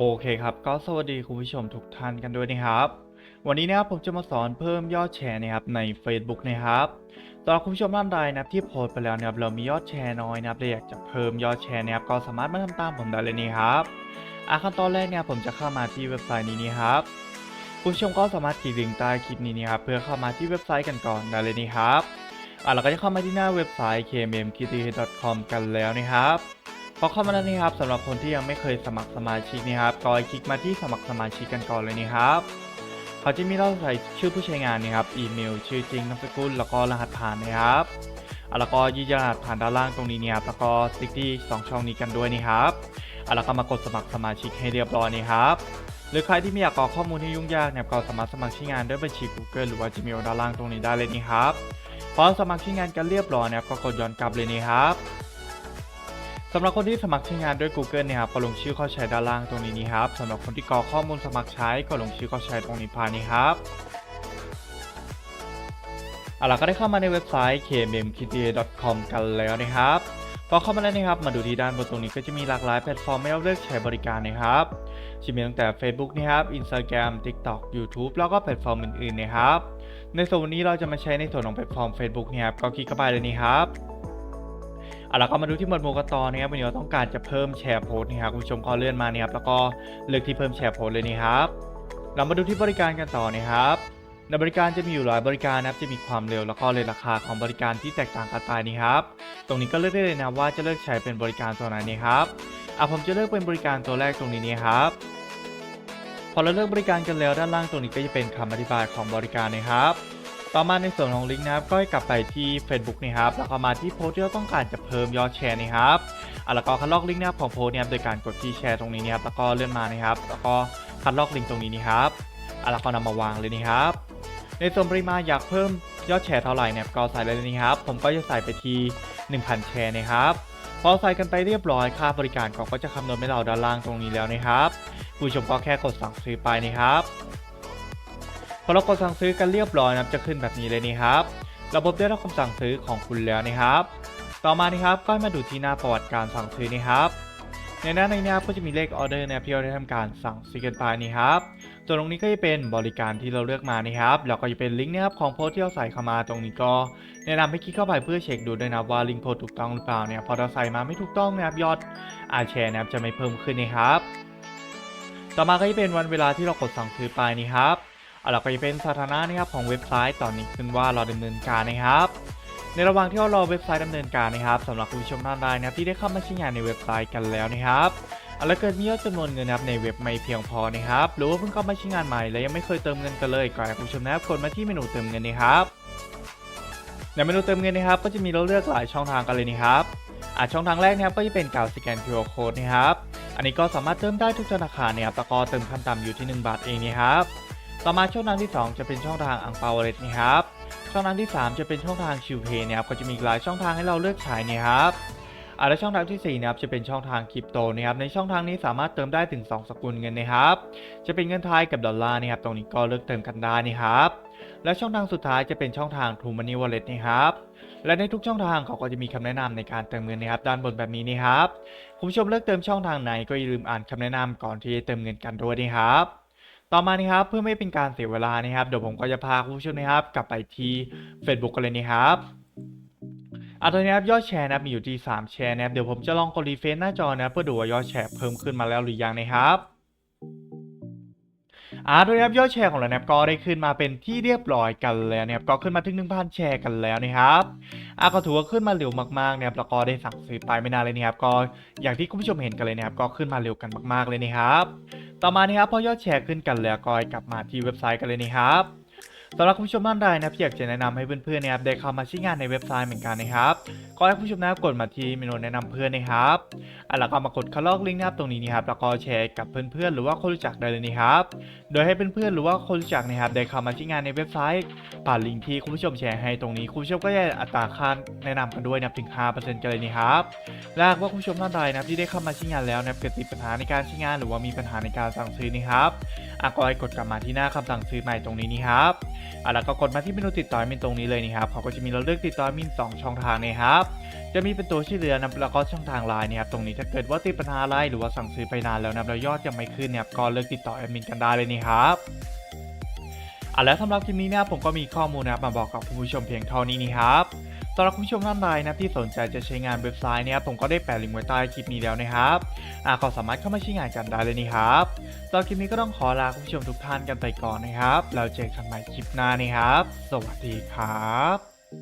โอเคครับ ก็สวัสดีคุณผู้ชมทุกท่านกันด้วยนะครับ วันนี้นะครับผมจะมาสอนเพิ่มยอดแชร์นะครับใน Facebook นะครับสำหรับคุณผู้ชมท่านใดนะครับที่โพสไปแล้วนะครับเรามียอดแชร์น้อยนะครับอยากจะเพิ่มยอดแชร์นะครับก็สามารถมาทำตามผมได้เลยนี่ครับอะขั้นตอนแรกเนี่ยผมจะเข้ามาที่เว็บไซต์นี้นี่ครับคุณผู้ชมก็สามารถคลิกลิงก์ใต้คลิปนี้นะครับเพื่อเข้ามาที่เว็บไซต์กันก่อนได้เลยนี่ครับอะเราก็จะเข้ามาที่หน้าเว็บไซต์ kmmkt.com กันแล้วนะครับ พอเข้ามาแล้วนี่ครับสำหรับคนที่ยังไม่เคยสมัครสมาชิกนี่ครับก็คลิกมาที่สมัครสมาชิกกันก่อนเลยนี่ครับเขาจะมีเราใส่ชื่อผู้ใช้งานนี่ครับอีเมล ชื่อจริงนามสกุลแล้วก็รหัสผ่านนะครับอะแล้วก็ยืนยันรหัสผ่านด้านล่างตรงนี้เนี่ยครับแล้วก็คลิกที่สองช่องนี้กันด้วยนี่ครับอะแล้วก็มากดสมัครสมาชิกให้เรียบร้อยนี่ครับหรือใครที่ไม่อยากกรอกข้อมูลที่ยุ่งยากเนี่ยก็สามารถสมัครใช้งานด้วยบัญชี Google หรือว่า Gmail ด้านล่างตรงนี้ได้เลยนี่ครับพอสมัครใช้งานกันเรียบร้อยนะครับก็กดย้อนกลับเลยนี่ครับ สำหรับคนที่สมัครใช้งานด้วย Google เนี่ยครับก็ลงชื่อเข้าใช้ด้านล่างตรงนี้นี่ครับสำหรับคนที่กรอกข้อมูลสมัครใช้ก็ลงชื่อเข้าใช้ตรงนี้ภายนี้ครับเอาล่ะก็ได้เข้ามาในเว็บไซต์ kmmkta.com กันแล้วนะครับพอเข้ามาแล้วนะครับมาดูที่ด้านบนตรงนี้ก็จะมีหลากหลายแพลตฟอร์มให้เราเลือกใช้บริการนะครับจะมีตั้งแต่ Facebook นะครับ Instagram TikTok YouTube แล้วก็แพลตฟอร์มอื่นๆนะครับ ในส่วนนี้เราจะมาใช้ในส่วนของแพลตฟอร์ม Facebook เนี่ยครับก็คลิกเข้าไปเลยนี่ครับ เอาละก็มาดูที่หมวดหมู่กันต่อนะครับวันนี้เราต้องการจะเพิ่มแชร์โพสต์นะครับคุณผู้ชมก็เลื่อนมาเนี่ยครับแล้วก็เลือกที่เพิ่มแชร์โพสต์เลยนี่ครับ เรามาดูที่บริการกันต่อนะครับในบริการจะมีอยู่หลายบริการนะครับจะมีความเร็วแล้วก็เลยราคาของบริการที่แตกต่างกันไปนี่ครับ ตรงนี้ก็เลือกได้เลยนะว่าจะเลือกใช้เป็นบริการตัวไหนนี่ครับอะผมจะเลือกเป็นบริการตัวแรกตรงนี้นี่ครับพอเราเลือกบริการกันแล้วด้านล่างตรงนี้ก็จะเป็นคำอธิบายของบริการนะครับ ต่อมาในส่วนของลิงก์นะครับก็ให้กลับไปที่ Facebook นะครับแล้วก็มาที่โพสที่เราต้องการจะเพิ่มยอดแชร์นะครับอะแล้วก็คัดลอกลิงก์นะครับของโพสต์นะครับโดยการกดที่แชร์ตรงนี้นะครับแล้วก็เลื่อนมานะครับ แล้วก็คัดลอกลิงก์ตรงนี้นะครับอะแล้วก็นำมาวางเลยนะครับ ในส่วนปริมาณอยากเพิ่มยอดแชร์เท่าไหร่เนี่ยก็ใส่เลยนะครับ ผมก็จะใส่ไปที่ 1,000 แชร์นะครับพอใส่กันไปเรียบร้อยค่าบริการเขาก็จะคำนวณให้เราด้านล่างตรงนี้แล้วนะครับ ผู้ชมก็แค่กดสั่งซื้อไปนะครับ พอเรากดสั่งซื้อกันเรียบร้อยนะครับจะขึ้นแบบนี้เลยนี่ครับ ระบบได้รับคำสั่งซื้อของคุณแล้วนะครับ ต่อมานี่ครับก็มาดูที่หน้าประวัติการสั่งซื้อนี่ครับ ในหน้าในนี้ครับก็จะมีเลขออเดอร์นะครับที่เราได้ทำการสั่งซื้อกันไปนี่ครับตัวตรงนี้ก็จะเป็นบริการที่เราเลือกมานี่ครับแล้วก็จะเป็นลิงก์นะครับของโพสที่เราใส่เข้ามาตรงนี้ก็แนะนำให้คลิกเข้าไปเพื่อเช็คดูด้วยนะว่าลิงก์โพสถูกต้องหรือเปล่าเนี่ยพอเราใส่มาไม่ถูกต้องนะครับยอดอาแชร์นะครับจะไม่เพิ่มขึ้นนะครับ ต่อมาก็จะเป็นวันเวลาที่เรากดสั่งซื้อไปนี่ครับ เอาล่ะก็จะเป็นสถานะนะครับของเว็บไซต์ตอนนี้ขึ้นว่าเราดำเนินการนะครับ ในระหว่างที่เรารอเว็บไซต์ดำเนินการนะครับสำหรับคุณผู้ชมท่านใดนะครับที่ได้เข้ามาใช้งานในเว็บไซต์กันแล้วนะครับเอาละเกิดมียอดจำนวนเงินนะครับในเว็บไม่เพียงพอนะครับหรือว่าเพิ่งเข้ามาใช้งานใหม่และยังไม่เคยเติมเงินกันเลยก็ให้คุณผู้ชมนะครับกดมาที่เมนูเติมเงินนะครับในเมนูเติมเงินนะครับ ก็จะมีเราเลือกหลายช่องทางกันเลยนะครับอ่าช่องทางแรกนะครับก็จะเป็นการสแกน QR Code นะครับ อันนี้ก็สามารถเติมได้ทุกธนาคารนะครับแล้วก็เติมขั้นต่ำอยู่ที่ 1 บาทเองนะครับ ต่อมาช่องทางที่ 2 จะเป็นช่องทางอังเปาเลตนะครับช่องทางที่ 3 จะเป็นช่องทางชิวเพย์นะครับก็จะมีหลายช่องทางให้เราเลือกใช้เนะครับอาและช่องทางที่4นะครับจะเป็นช่องทางคริปโตนะครับในช่องทางนี้สามารถเติมได้ถึง 2 สกุลเงินนะครับ จะเป็นเงินไทยกับดอลลาร์นะครับตรงนี้ก็เลือกเติมกันได้นะครับ และช่องทางสุดท้ายจะเป็นช่องทาง True Money Wallet นะครับและในทุกช่องทางเขาก็จะมีคำแนะนำในการเติมเงินนะครับด้านบนแบบนี้นะครับคุณผู้ชมเลือกเติมช่องทางไหนก็อย่าลืมอ่านคำแนะนำก่อนที่จะเติมเงินกันด้วยนะครับ ต่อมานะครับเพื่อไม่เป็นการเสียเวลานะครับเดี๋ยวผมก็จะพาคุณผู้ชมนะครับ กลับไปที่ Facebook กันเลยนะครับอะตอนนี้ครับยอดแชร์นะมีอยู่ที่ 3 แชร์นะครับเดี๋ยวผมจะลองกดรีเฟรชหน้าจอนะเพื่อดูว่ายอดแชร์เพิ่มขึ้นมาแล้วหรือยังนะครับอ่าโดยนะครับยอดแชร์ของเรานะครับก็ได้ขึ้นมาเป็นที่เรียบร้อยกันแล้วนะครับก็ขึ้นมาถึง1,000แชร์กันแล้วนะครับอะก็ถือว่าขึ้นมาเร็วมากๆนะครับแล้วก็ได้สั่งซื้อไปไม่นานเลยนะครับก็อย่างที่คุณผู้ชมเห็นกันเลยนะครับก็ขึ้นมาเร็วกันมากๆเลยนะครับ ต่อมานะครับพอยอดแชร์ขึ้นกันแล้วก็กลับมาที่เว็บไซต์กันเลยนะครับ สำหรับคุณผู้ชมท่านใดนะครับที่อยากจะแนะนำให้เพื่อนๆนะครับได้เข้ามาใช้งานในเว็บไซต์เหมือนกันนะครับก็ให้คุณผู้ชมนะครับกดมาที่เมนูแนะนำเพื่อนนะครับอะแล้วก็มากดคัดลอกลิงก์นะครับตรงนี้นะครับแล้วก็แชร์กับเพื่อนๆหรือว่าคนรู้จักได้เลยนะครับโดยให้เพื่อนๆหรือว่าคนรู้จักนะครับได้เข้ามาใช้งานในเว็บไซต์ผ่านลิงก์ที่คุณผู้ชมแชร์ให้ตรงนี้คุณผู้ชมก็จะอัตราค่าแนะนำกันด้วยนะครับถึง 5%กันเลยนะครับและหากว่าคุณผู้ชมท่านใดนะครับที่ได้เข้ามาใช้งานแล้วนะครับเกิดติดปัญหาในการใช้งาน หรือว่ามีปัญหาในการสั่งซื้อนะครับอะก็ให้กดกลับมาที่หน้าคำสั่งซื้อใหม่ตรงนี้นี่ครับอะแล้วก็กดมาที่เมนูติดต่อมินตรงนี้เลยนี่ครับเขาก็จะมีเราเลือกติดต่อมินสองช่องทางนะครับจะมีเป็นตัวชื่อเรือนะแล้วก็ช่องทางไลน์เนี่ยครับตรงนี้ถ้าเกิดว่าติดปัญหาอะไรหรือว่าสั่งซื้อไปนานแล้วนะแล้วยอดยังไม่ขึ้นเนี่ยก็เลือกติดต่อแอดมินกันได้เลยนี่ครับอะแล้วสำหรับคลิปนี้นะครับผมก็มีข้อมูลนะครับมาบอกกับคุณผู้ชมเพียงเท่านี้นี่ครับ สำหรับคุณผู้ชมท่านใดนะที่สนใจจะใช้งานเว็บไซต์เนี่ยผมก็ได้แปะลิงก์ไว้ใต้คลิปนี้แล้วนะครับอะก็สามารถเข้ามาใช้งานกันได้เลยนี่ครับสำหรับคลิปนี้ก็ต้องขอลาคุณผู้ชมทุกท่านกันไปก่อนนะครับแล้วเจอกันใหม่คลิปหน้านี่ครับ สวัสดีครับ